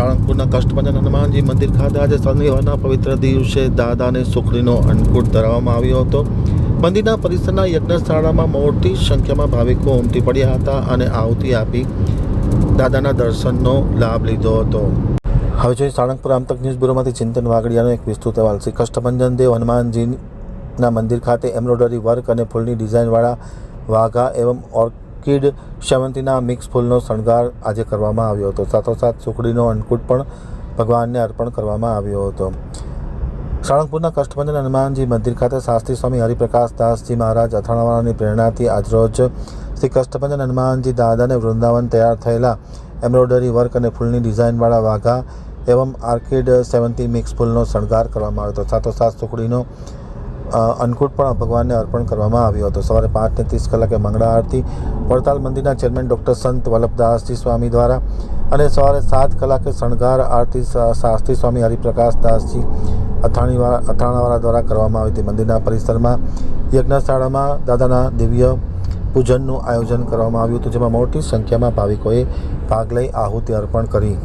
સાળંગપુરના કષ્ટભંજન હનુમાનજી મંદિર ખાતે આજે શનિવારના પવિત્ર દિવસે દાદાને સુખડીનો અન્નકૂટ ધરાવવામાં આવ્યો હતો. મંદિરના પરિસરના યજ્ઞશાળામાં મોટી સંખ્યામાં ભાવિકો ઉમટી પડ્યા હતા અને આહુતિ આપી દાદાના દર્શનનો લાભ લીધો હતો. હવે જોઈએ સાળંગપુર આમતક ન્યૂઝ બ્યુરોમાંથી ચિંતન વાગડિયાનો એક વિસ્તૃત અહેવાલ શ્રી કષ્ટભંજન દેવ હનુમાનજીના મંદિર ખાતે એમ્બ્રોઇડરી વર્ક અને ફૂલની ડિઝાઇનવાળા વાઘા એવં ઓર્કિડ સેવંતીના મિક્સ ફૂલનો શણગાર આજે કરવામાં આવ્યો હતો. સાથોસાથ સુખડીનો અન્નકૂટ પણ ભગવાનને અર્પણ કરવામાં આવ્યો હતો. સાળંગપુરના કષ્ટભંજન હનુમાનજી મંદિર ખાતે શાસ્ત્રી સ્વામી હરિપ્રકાશ દાસજી મહારાજ અથાણાવાળાની પ્રેરણાથી આજરોજ શ્રી કષ્ટભંજન હનુમાનજી દાદાને વૃંદાવન તૈયાર થયેલા એમ્બ્રોઇડરી વર્ક અને ફૂલની ડિઝાઇનવાળા વાઘા એવમ આર્કિડ સેવન્ટી મિક્સ ફૂલનો શણગાર કરવામાં આવ્યો હતો. સાથોસાથ સુખડીનો અન્નકૂટ પણ ભગવાનને અર્પણ કરવામાં આવ્યો હતો. સવારે પાંચને ત્રીસ કલાકે મંગળા આરતી વડતાલ મંદિરના ચેરમેન ડૉક્ટર સંત વલ્લભદાસજી સ્વામી દ્વારા અને સવારે સાત કલાકે શણગાર આરતી શાસ્ત્રી સ્વામી હરિપ્રકાશ દાસજી અથાણીવાળા અથાણાવાળા દ્વારા કરવામાં આવી હતી. મંદિરના પરિસરમાં યજ્ઞશાળામાં દાદાના દિવ્ય પૂજનનું આયોજન કરવામાં આવ્યું હતું, જેમાં મોટી સંખ્યામાં ભાવિકોએ ભાગ લઈ આહુતિ અર્પણ કરી.